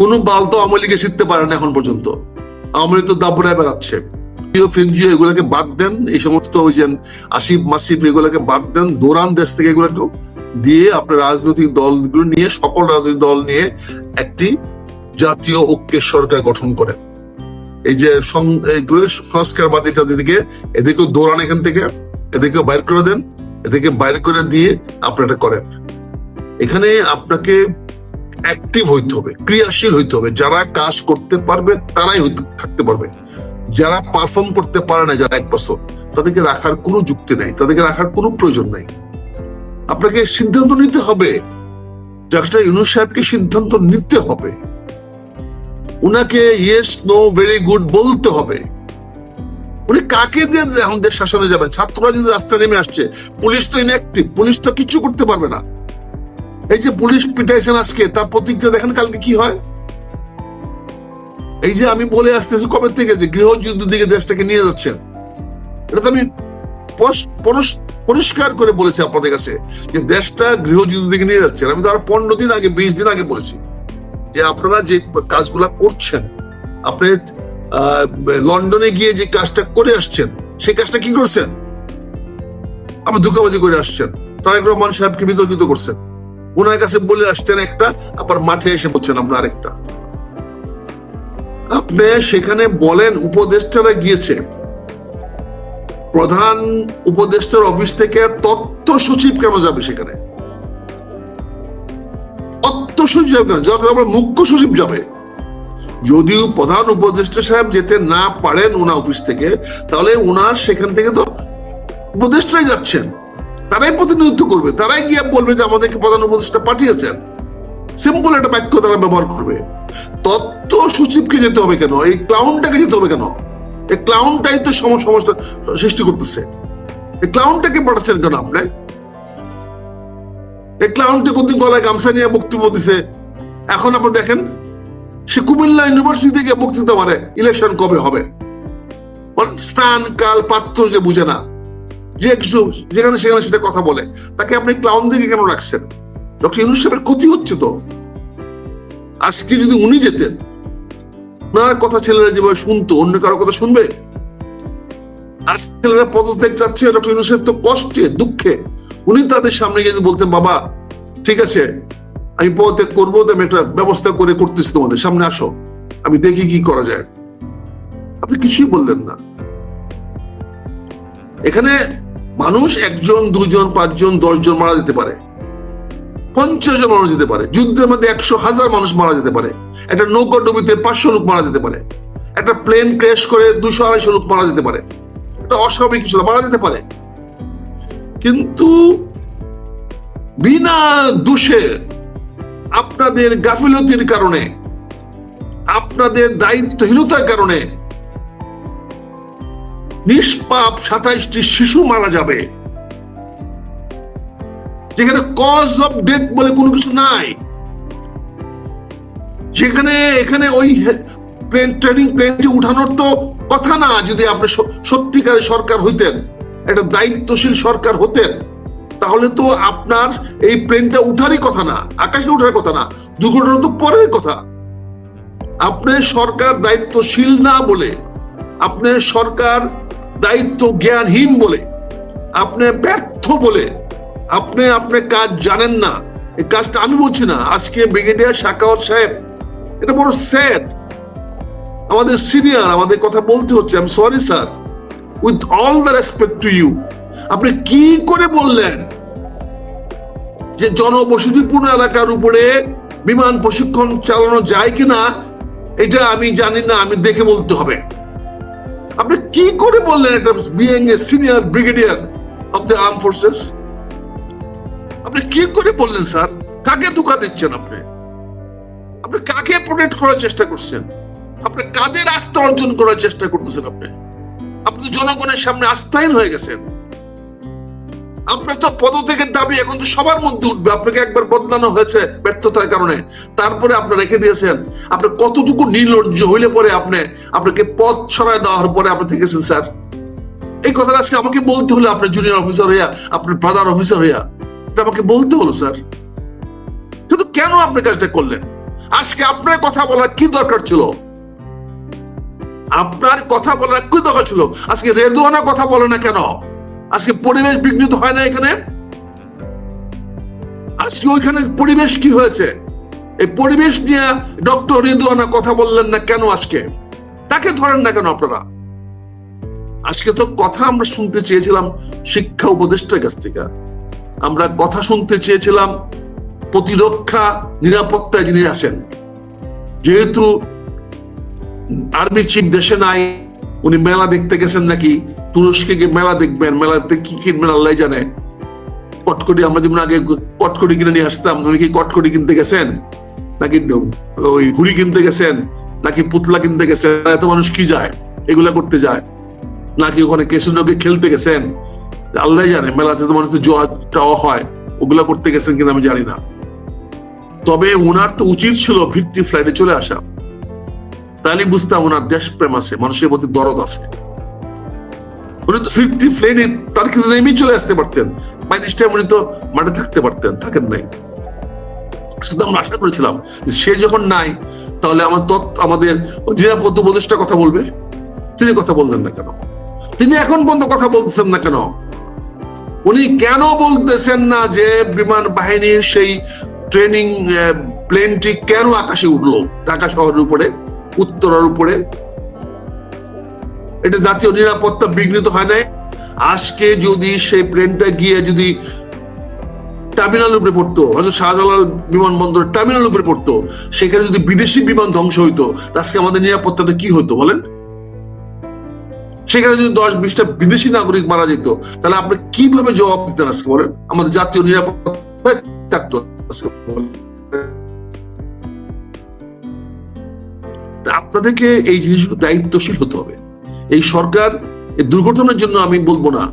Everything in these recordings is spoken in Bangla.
কোনো বাল তো আওয়ামী লীগে শিখতে পারে না এখন পর্যন্ত। আওয়ামী তো দাবড়ায় বেড়াচ্ছে। ফিনজিও এগুলোকে বাদ দেন। এই সমস্ত ওই যে আসিফ, মাসিফ, এগুলোকে বাদ দেন। দৌড়ান দেশ থেকে এগুলোকে দিয়ে আপনার রাজনৈতিক দলগুলো নিয়ে, সকল রাজনৈতিক দল নিয়ে একটি জাতীয় ঐক্যের সরকার গঠন করেন। এই যে সংস্কারবাদীটা দিকে এদেরকেও দৌড়ান এখান থেকে এদেরকে বাইর করে দেন, এদেরকে বাইর করে দিয়ে আপনারা করেন। এখানে আপনাকে অ্যাক্টিভ হইতে হবে, ক্রিয়াশীল হইতে হবে। যারা কাজ করতে পারবে, তারাই থাকতে পারবে। যারা পারফর্ম করতে পারে না, যারা এক বছর, তাদেরকে রাখার কোনো যুক্তি নাই, তাদেরকে রাখার কোনো প্রয়োজন নাই। আপনাকে সিদ্ধান্ত নিতে হবে। ডাক্তার ইউনুস সাহেবকে সিদ্ধান্ত নিতে হবে। উনাকে ইয়েস নো ভেরি গুড বলতে হবে। উনি কাকে দিয়ে এখন দেশ শাসনে যাবেন? ছাত্ররা যদি রাস্তায় নেমে আসছে, পুলিশ তো ইনঅ্যাক্টিভ পুলিশ তো কিছু করতে পারবে না। এই যে পুলিশ পিটাইছেন আজকে, তার প্রতিক্রিয়া দেখেন কালকে কি হয়? এই যে আমি বলে আসতেছি কবে থেকে যে গৃহযুদ্ধের দিকে দেশটাকে নিয়ে যাচ্ছেন? এটা তো আমি পরিষ্কার করে বলেছি আপনাদের কাছে যে দেশটা গৃহযুদ্ধের দিকে নিয়ে যাচ্ছে আমি তো আরও পনেরো দিন আগে, বিশ দিন আগে বলেছি যে আপনারা যে কাজগুলা করছেন, আপনি লন্ডনে গিয়ে যে কাজটা করে আসছেন, সেই কাজটা কি করছেন? আপনি ধোকাবাজি করে আসছেন। তারেক রহমান সাহেবকে বিতর্কিত করছেন। ওনার কাছে বলে আসছেন একটা, আবার মাঠে এসে বলছেন আপনার আরেকটা। আপনি সেখানে বলেন, উপদেষ্টারা গিয়েছে। প্রধান উপদেষ্টার অফিস থেকে তথ্য সচিব কেন যাবে সেখানে? সচিব যাবে কেন? যখন মুখ্য সচিব যাবে, যদিও প্রধান উপদেষ্টা সাহেব যেতে না পারেন ওনার অফিস থেকে, তাহলে ওনার সেখান থেকে তো উপদেষ্টাই যাচ্ছেন। তারাই প্রতিনিধিত্ব করবে, তারাই গিয়ে বলবে যে আমাদেরকে প্রধান উপদেষ্টা পাঠিয়েছেন। সিম্পল একটা বাক্য তারা ব্যবহার করবে। তত্ত্ব সচিবকে যেতে হবে কেন? এই ক্লাউনটাকে যেতে হবে কেন? এই ক্লাউনটাই তো সমস্যা সৃষ্টি করতেছে। এই ক্লাউনটাকে পাঠাচ্ছেন কেন এই ক্লাউনটা কোনদিন গলায় গামছা নিয়ে বক্তব্য দিছে? এখন আপনি দেখেন, সে কুমিল্লা ইউনিভার্সিটি থেকে বক্তৃতা মারে ইলেকশন কবে হবে? স্থান, কাল, পাত্র যে বুঝে না। যে যেখানে সেখানে সেটা কথা বলে, তাকে আপনি ক্লাউন দিকে কেন রাখছেন? ডক্টর ইউনুস সাহেবের ক্ষতি হচ্ছে তো। আজকে যদি উনি যেতেন কথা ছেলেরা যেভাবে শুনতো, অন্য কারও কথা শুনবে? আজ ছেলেরা পদত্যাগ চাচ্ছে ডক্টর ইউনুসের তো কষ্টে, দুঃখে। উনি তাদের সামনে গিয়ে বলতেন, বাবা, ঠিক আছে, আমি পদত্যাগ করব আমি একটা ব্যবস্থা করে করতেছি তোমাদের, সামনে আসো। আমি দেখি কি করা যায়। আপনি কিছুই বললেন না। এখানে মানুষ একজন দুজন পাঁচজন, দশজন মারা যেতে পারে। পঞ্চাশ জন মারা যেতে পারে। যুদ্ধের মধ্যে একশো হাজার মানুষ মারা যেতে পারে। একটা নৌকা ডুবিতে পাঁচশো লোক মারা যেতে পারে। একটা প্লেন ক্র্যাশ করে দুশো আড়াইশো লোক মারা যেতে পারে। এটা অস্বাভাবিক কিছু মারা যেতে পারে। কিন্তু বিনা দোষে আপনাদের গাফিলতির কারণে, আপনাদের দায়িত্বহীনতার কারণে নিষ্পাপ সাতাইশটি শিশু মারা যাবে। যেখানে কজ অফ ডেথ বলে কোনো কিছু নাই। যেখানে, এখানে ওই প্লেন ট্রেনিং প্লেনটি উঠানোর তো কথা না, যদি আপনি সত্যিকারের সরকার হইতেন, একটা দায়িত্বশীল সরকার হতেন, তাহলে তো আপনার এই প্লেনটা উঠারই কথা না, আকাশে উঠার কথা না, দুর্ঘটনা তো পরের কথা। আপনি সরকার দায়িত্বশীল না বলে, আপনি সরকার দায়িত্ব জ্ঞানহীন বলে, আপনি ব্যর্থ বলে, আপনি আপনার কাজ জানেন না। এই কাজটা আমি বলছি না, আজকে ব্রিগেডিয়ার শাকাওয়াত সাহেব, এটা বড় স্যাড। আমাদের সিনিয়র, আমাদের কথা বলতে হচ্ছে আমি sorry sir with all the respect to you আপনি কি করে বললেন যে জনবসতিপূর্ণ এলাকার উপরে বিমান প্রশিক্ষণ চালানো যায় কিনা, এটা আমি জানি না, আমি দেখে বলতে হবে। আপনি কি করে বললেন এটা being a senior brigadier of the arm forces আপনি কি করে বললেন স্যার কাকে ধোকা দিচ্ছেন আপনি? আপনি কাকে প্রোটেক্ট করার চেষ্টা করছেন? আপনি কাদের আস্থা অর্জন করার চেষ্টা করতেছেন আপনি? আপনি জনগণের সামনে আস্থাহীন হয়ে গেছেন। আপনার তো পদত্যাগের দাবি এখন তো সবার মধ্যে উঠবে। আপনাকে একবার বদলানো হয়েছে ব্যর্থতার কারণে। তারপরে আপনি রেখে দিয়েছেন। আপনি কতটুকু নির্লজ্জ হইলে পরে আপনি, আপনাকে পদ ছড়ায় দেওয়ার পরে আপনি থেকেছেন স্যার। এই কথাটা আজকে আমাকে বলতে হলো আপনার জুনিয়র অফিসার হইয়া, আপনার ব্রাদার অফিসার হইয়া। এটা আমাকে বলতে হলো, স্যার। কিন্তু কেন আপনি কাজটা করলেন? আজকে আপনার কথা বলার কি দরকার ছিল? আপনার কথা বলার কি দরকার ছিল? আজকে রেদুয়ানা কথা বলে না কেন? আজকে পরিবেশ বিঘ্নিত হয় না এখানে? আজকে ওইখানে পরিবেশ কি হয়েছে? এই পরিবেশ নিয়ে ডক্টর রেদুয়ানা কথা বললেন না কেন আজকে? তাকে ধরেন না কেন আপনারা? আজকে তো কথা আমরা শুনতে চেয়েছিলাম শিক্ষা উপদেষ্টার কাছ থেকে। আমরা কথা শুনতে চেয়েছিলাম প্রতিরক্ষা, নিরাপত্তায় যিনি আছেন। যেহেতু আর্মি চিফ দেশে নাই, উনি মেলা দেখতে গেছেন নাকি? তুরস্কে গিয়ে মেলা দেখবেন, মেলাতে কি কিনবেন আল্লাহ জানে। কটকটি আমরা যেমন আগে কটকটি কিনে নিয়ে আসতাম উনি কি কটকটি কিনতে গেছেন? নাকি ওই ঘুড়ি কিনতে গেছেন? নাকি পুতলা কিনতে গেছেন? এত মানুষ কি যায়? এগুলা করতে যায়। নাকি ওখানে কেসিনোকে খেলতে গেছেন? আল্লাহ জানে, মেলাতে তো মানুষের জোয়া টাওয়া হয়। ওগুলা করতে গেছেন কিনা আমি জানি না। তবে ওনার তো উচিত ছিল ভিত্তি ফ্লাইটে চলে আসা। তাহলে বুঝতাম ওনার দেশপ্রেম আছে, মানুষের প্রতি দরদ আছে। উনি তো ফিফটি প্লেনে তার কিন্তু নেমেই চলে আসতে পারতেন। পঁয়ত্রিশ টাইম উনি তো মাঠে থাকতে পারতেন, থাকেন নাই। শুধু আমরা আশা করেছিলাম। সে যখন নাই, তাহলে আমার আমাদের নিরাপদ উপদেষ্টা কথা বলবে? তিনি কথা বললেন না কেন? তিনি এখন পর্যন্ত কথা বলতেছেন না কেন? উনি কেন বলতেছেন না যে বিমান বাহিনীর সেই ট্রেনিং প্লেনটি কেন আকাশে উঠল? ঢাকা শহরের উপরে, উত্তরার উপরে এটা জাতীয় নিরাপত্তা বিঘ্নিত হয় নাই। আজকে যদি সেই প্লেনটা গিয়ে যদি টার্মিনাল উপরে পড়তো, হয়তো শাহজালাল বিমানবন্দর টার্মিনাল উপরে পড়তো, সেখানে যদি বিদেশি বিমান ধ্বংস হইতো আজকে আমাদের নিরাপত্তাটা কি হতো বলেন? সেখানে যদি দশ বিশটা বিদেশি নাগরিক মারা যেত, তাহলে আপনি কীভাবে জবাব দিতেন আজকে বলেন? আমাদের জাতীয় নিরাপত্তা থাকতো আপনাদেরকে এই জিনিসগুলো দায়িত্বশীল হতে হবে। এই সরকার দুর্ঘটনার জন্য আমি বলব না।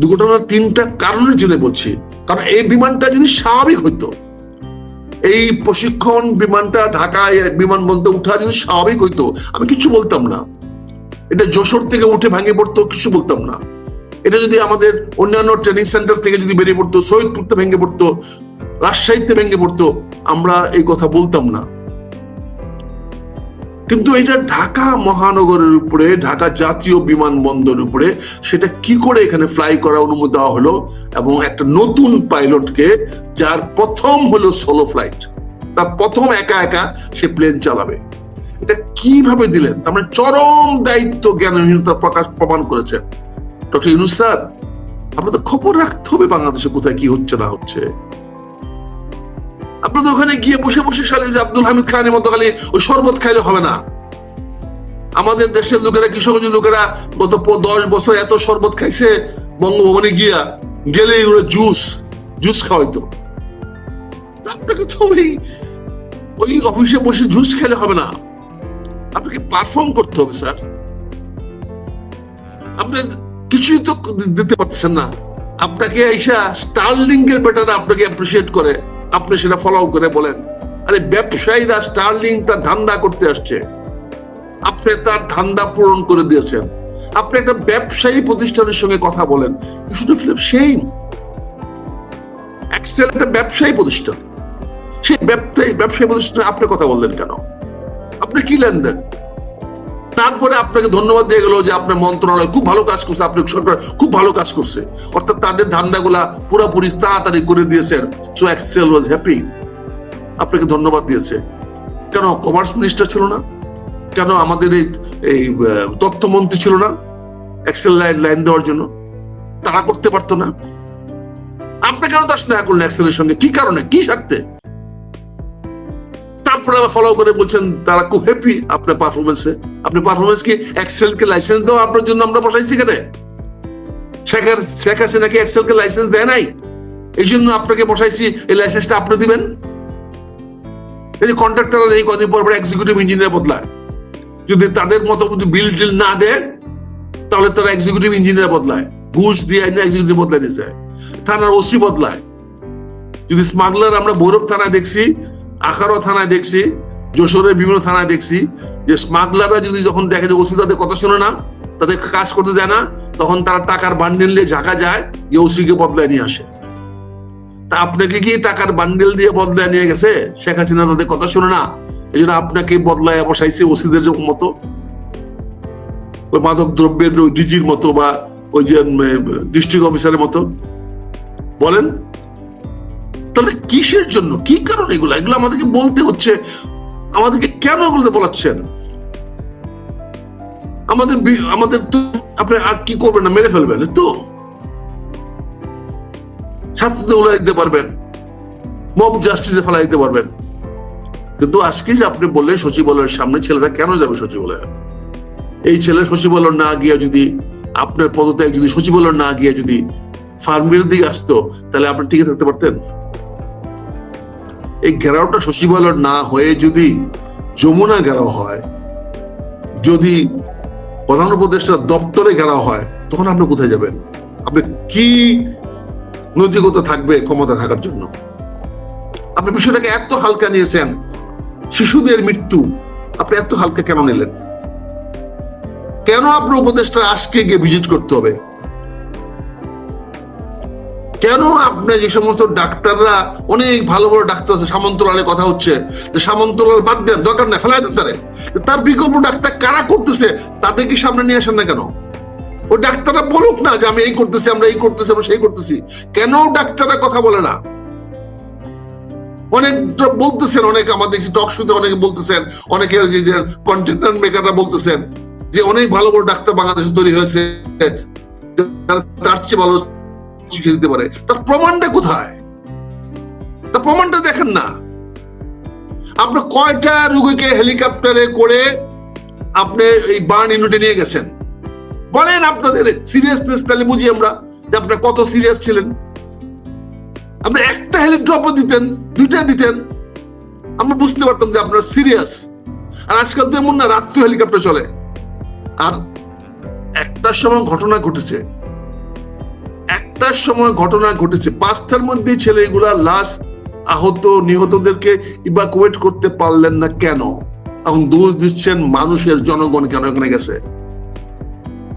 দুর্ঘটনার তিনটা কারণের জন্য বলছি। কারণ এই বিমানটা যদি স্বাভাবিক হইতো, এই প্রশিক্ষণ বিমানটা ঢাকায় বিমানবন্দর উঠা যদি স্বাভাবিক হইতো, আমি কিছু বলতাম না। এটা যশোর থেকে উঠে ভাঙে পড়তো, কিছু বলতাম না। এটা যদি আমাদের অন্যান্য ট্রেনিং সেন্টার থেকে যদি বেরিয়ে পড়তো শহীদপুরতে ভেঙে পড়তো, রাজশাহীতে ভেঙে পড়তো, আমরা এই কথা বলতাম না। কিন্তু এটা ঢাকা মহানগরের উপরে, ঢাকা জাতীয় বিমানবন্দরের উপরে, সেটা কি করে এখানে ফ্লাই করার অনুমতি দেওয়া হলো? এবং একটা নতুন পাইলটকে, যার প্রথম হলো সোলো ফ্লাইট তার প্রথম একা একা সে প্লেন চালাবে। এটা কীভাবে দিলেন? তার মানে চরম দায়িত্ব, জ্ঞানহীনতা প্রকাশ প্রমাণ করেছেন ডক্টর ইউনুস স্যার আপনাদের খবর রাখতে হবে বাংলাদেশে কোথায় কি হচ্ছে না হচ্ছে। আপনাদের ওখানে গিয়ে বসে বসে খালি আব্দুল হামিদ খানের মতো খালি ওই শরবত খাইলে হবে না। আমাদের দেশের লোকেরা কৃষকদের লোকেরা গত দশ বছর এত শরবত খাইছে, বঙ্গভবনে গিয়া গেলে ওরা জুস জুস খাওয়াইতো। আপনাকে তো ওই ওই অফিসে বসে জুস খেলে হবে না। আপনাকে পারফর্ম করতে হবে, স্যার। আপনি কিছুই তো দিতে পারতেছেন না। আপনাকে আইসা স্টার্লিং এর বেটারা আপনাকে অ্যাপ্রিসিয়েট করে। আপনি সেটা ফলো করে বলেন। আরে, ব্যবসায়ীরা স্টার্লিং তার ধান্দা করতে আসছে। আপনি তার ধান্দা পূরণ করে দিয়েছেন। আপনি একটা ব্যবসায়ী প্রতিষ্ঠানের সঙ্গে কথা বলেন। ইউ শুড ফিল এক্সেল একটা ব্যবসায়ী প্রতিষ্ঠান। সেই ব্যবসায়ী ব্যবসায়ী প্রতিষ্ঠানে আপনি কথা বললেন কেন? আপনি কি লেনদেন? তারপরে আপনাকে ধন্যবাদ দিয়ে গেল যে আপনার মন্ত্রণালয় খুব ভালো কাজ করছে আপনার সরকার খুব ভালো কাজ করছে। অর্থাৎ তাদের ধান্দাগুলা পুরোপুরি তাড়াতাড়ি করে দিয়েছেন। সো এক্সেল ওয়াজ হ্যাপি আপনাকে ধন্যবাদ দিয়েছে। কেন কমার্স মিনিস্টার ছিল না? কেন আমাদের এই এই তথ্যমন্ত্রী ছিল না? এক্সেল লাইন লাইন দেওয়ার জন্য। তারা করতে পারতো না। আপনি কেন তার স্নেহ করলেন এক্সেলের সঙ্গে? কি কারণে? কি স্বার্থে? আবার ফলো করে বলছেন, তারা খুব হ্যাপি আপনার পারফরমেন্সে আপনি পারফরমেন্স কি এক্সেল কে লাইসেন্স দেওয়া আপনার জন্য আমরা বসাইছি কেন শেখ শেখ এক্সেল কে লাইসেন্স দেয় নাই? এই জন্য আপনাকে বসাইছি, এই লাইসেন্সটা আপনি দিবেন? এই যে কন্ট্রাক্টর এই কদিন পর পর এক্সিকিউটিভ ইঞ্জিনিয়ার বদলায়। যদি তাদের মতো বিল টিল না দেয়, তাহলে তারা এক্সিকিউটিভ ইঞ্জিনিয়ার বদলায়। ঘুষ দিয়ে এক্সিকিউটিভ বদলায় নিয়ে যায়। থানার ওসি বদলায়। যদি স্মাগলার আমরা ভৈরব থানায় দেখছি আখারো থানায় দেখছি, যশোরের বিভিন্ন থানায় দেখছি, যে স্মাগলাররা যদি যখন দেখে যে ওসি তাদের কথা শোনে না, তাদের কাজ করতে দেয় না, তখন তারা টাকার বান্ডেল নিয়ে ঝাঁকা যায়, যে ওসিকে বদলায় নিয়ে আসে। তা আপনাকে কি টাকার বান্ডেল দিয়ে বদলায় নিয়ে গেছে? শেখ হাসিনা তাদের কথা শোনে না, এই জন্য আপনাকে বদলায় বসাইছে ওসিদের মতো। ওই মাদক দ্রব্যের ডিজির মতো বা ওই যে ডিস্ট্রিক্ট অফিসারের মতো। বলেন তাহলে কিসের জন্য? কি কারণ এগুলো? এগুলো আমাদেরকে বলতে হচ্ছে। আমাদেরকে কেন এগুলো বলাচ্ছেন? আমাদের আমাদের তো আপনি আর কি করবেন না, মেরে ফেলবেন তো ছাত্রদের দিতে পারবেন। মব জাস্টিসে দিতে পারবেন। কিন্তু আজকে যে আপনি বললেন সচিবালয়ের সামনে, ছেলেরা কেন যাবে সচিবালয়ে? এই ছেলে সচিবালয় না গিয়ে যদি আপনার পদত্যাগ যদি সচিবালয় না গিয়ে যদি ফার্মের দিকে আসতো, তাহলে আপনি টিকে থাকতে পারতেন? এই ঘেরাওটা সচিবালয় না হয়ে যদি যমুনা ঘেরাও হয়, যদি প্রধান উপদেষ্টা দপ্তরে ঘেরাও হয়, তখন আপনি কোথায় যাবেন? আপনি কি নৈতিকতা থাকবে ক্ষমতা থাকার জন্য? আপনি বিষয়টাকে এত হালকা নিয়েছেন, শিশুদের মৃত্যু, আপনি এত হালকা কেন নিলেন? কেন আপনার উপদেষ্টা আজকে গিয়ে ভিজিট করতে হবে? কেন আপনি যে সমস্ত ডাক্তাররা অনেক ভালো ভালো ডাক্তার আছে? সামন্তলালে কথা হচ্ছে। যে সামন্তলাল বাদ দেন, দরকার নেই, ফেলাই তারে। তার বিকল্প ডাক্তার কারা করতেছে, তাদের কি সামনে নিয়ে আসেন না কেন? ওই ডাক্তাররা বলুক না যে আমি এই করতেছি, আমরা এই করতেছি, আমরা সেই করতেছি। কেন ডাক্তাররা কথা বলে না? অনেক বলতেছেন, অনেক আমাদের টক শুতে অনেকে বলতেছেন অনেকের যে কন্টেন্ট মেকাররা বলতেছেন যে অনেক ভালো বড় ডাক্তার বাংলাদেশে তৈরি হয়েছে। তার চেয়ে ভালো চিকিৎসা দিতে পারে। তার প্রমাণটা কোথায়? তার প্রমাণটা দেখেন না। আপনি কয়টা রোগীকে হেলিকপ্টারে করে আপনি এই বার্ন ইউনিটে নিয়ে গেছেন? বলেন আপনাদের সিরিয়াসনেস তাহলে বুঝি আমরা যে আপনার কত সিরিয়াস ছিলেন। আপনি একটা হেলিড্রপও দিতেন, দুইটা দিতেন। আমরা বুঝতে পারতাম যে আপনার সিরিয়াস আর আজকাল তো এমন না, রাত্রি হেলিকপ্টার চলে। আর একটার সময় ঘটনা ঘটেছে। একটার সময় ঘটনা ঘটেছে। পাঁচটার মধ্যে ছেলেগুলা লাশ আহত নিহতদেরকে ইভাকুয়েট করতে পারলেন না কেন? এখন দোষ দিচ্ছেন মানুষের জনগণ কেন এখানে গেছে?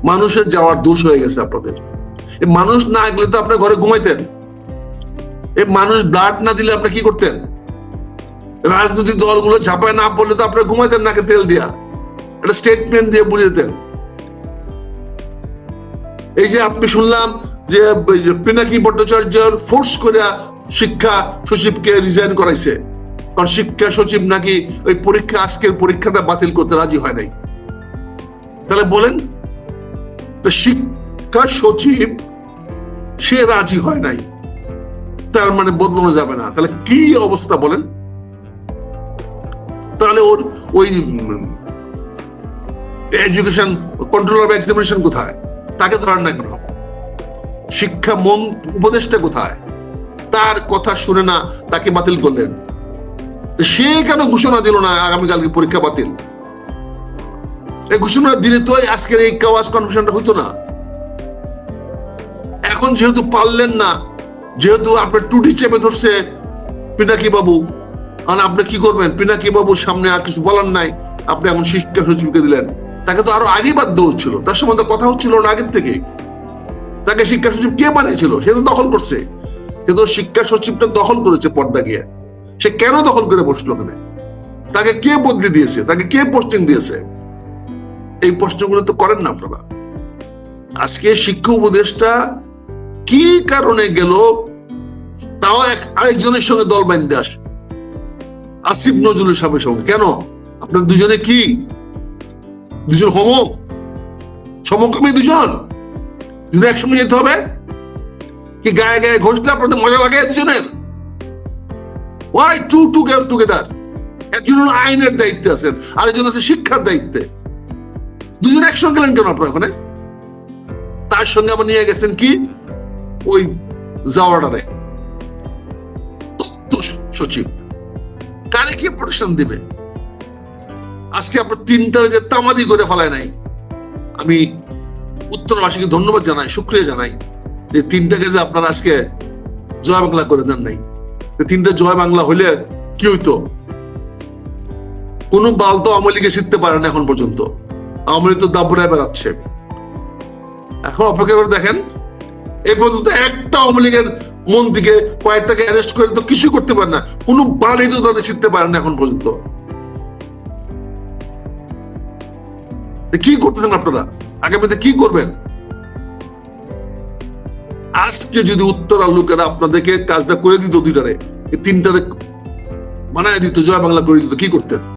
মানুষের যাওয়ার দোষ হয়ে গেছে আপনাদের। মানুষ না গেলে তো আপনার ঘরে ঘুমাইতেন। এই মানুষ ব্লাড না দিলে আপনি কি করতেন? রাজনৈতিক দলগুলো ঝাঁপায় না পড়লে তো আপনার ঘুমাইতেন নাকে তেল দিয়া। একটা স্টেটমেন্ট দিয়ে বুঝে দিতেন। এই যে আপনি শুনলাম যে পিনাকি ভট্টাচার্যর ফোর্স করে শিক্ষা সচিবকে রিজাইন করাইছে। কারণ শিক্ষা সচিব নাকি ওই পরীক্ষা, আজকের পরীক্ষাটা বাতিল করতে রাজি হয় নাই। তাহলে বলেন শিক্ষা সচিব, সে রাজি হয় নাই। তার মানে বদলানো যাবে না। তাহলে কি অবস্থা বলেন? তাহলে ওর ওই এডুকেশন কন্ট্রোল অফ এক্সামিনেশন কোথায়? তাকে ধরার না কেন শিক্ষা মন উপদেশটা কোথায়? তার কথা শুনে না তাকে বাতিল করলেন। সে কেন ঘোষণা দিল না আগামীকালকে পরীক্ষা বাতিল? এই ঘোষণা দিলে তো আজকের এই কাওয়াজ কনভেনশনটা হইতো না। এখন যেহেতু পারলেন না, যেহেতু আপনার টুটি চেপে ধরছে পিনাকি বাবু, আর আপনি কি করবেন? পিনাকি বাবুর সামনে আর কিছু বলার নাই, আপনি এখন শিক্ষা সচিবকে দিলেন। তাকে তো আরও আগেই বাধ্য হচ্ছিল। তার সম্বন্ধে কথা হচ্ছিল না আগের থেকে। তাকে শিক্ষা সচিব কে বানিয়েছিল? সে তো দখল করছে। কিন্তু শিক্ষা সচিবটা দখল করেছে পর্দা গিয়ে। সে কেন দখল করে বসল ওখানে? তাকে কে বদলি দিয়েছে? তাকে কে পোস্টিং দিয়েছে? এই প্রশ্নগুলো তো করেন না আপনারা। আজকে শিক্ষা উপদেশটা কি কারণে গেল, তাও এক আরেকজনের সঙ্গে দল বাঁধতে আসে। আসিফ নজরুল সাহেবের সঙ্গে। কেন? আপনার দুজনে কি? দুজন হম সমকামী দুজন? দুজন একসঙ্গে যেতে হবে? কি গায়ে গায়ে ঘষলে আপনাদের মজা লাগে দুজনের? Why to to get together একজন আইনের দায়িত্বে আছেন, আরেকজন আছে শিক্ষার দায়িত্বে। দুজন একসঙ্গে গেলেন কেন আপনার ওখানে? তার সঙ্গে আবার নিয়ে গেছেন কি? ওই জাওয়ার্ডারে তথ্য সচিব। কারে কি প্রোটেকশন দিবে? আজকে আপনার তিনটার যে তামাদি করে ফেলায় নাই। আমি উত্তরবাসীকে ধন্যবাদ জানাই, সুক্রিয়া জানাই যে তিনটা যে আপনারা আজকে জয় বাংলা করে দেন নাই। তিনটা জয় বাংলা হলে কি হইতো? কোন বাল তো আওয়ামী শিখতে পারে না এখন পর্যন্ত। আমলি তো দাবড়ায় বেড়াচ্ছে। এখন অপেক্ষা করে দেখেন এই পর্যন্ত একটা আমলিকের মন থেকে কয়েকটাকে অ্যারেস্ট করে তো কিছু করতে পারে না। কোন বাড়ি তো তাদের শিখতে পারে না এখন পর্যন্ত। কি করতেছেন আপনারা? আগামীতে কি করবেন? আজকে যদি উত্তরার লোকেরা আপনাদেরকে কাজটা করে দিত দুইটারে তিনটারে বানায় দিত, জয় বাংলা করে দিত, কি করতেন?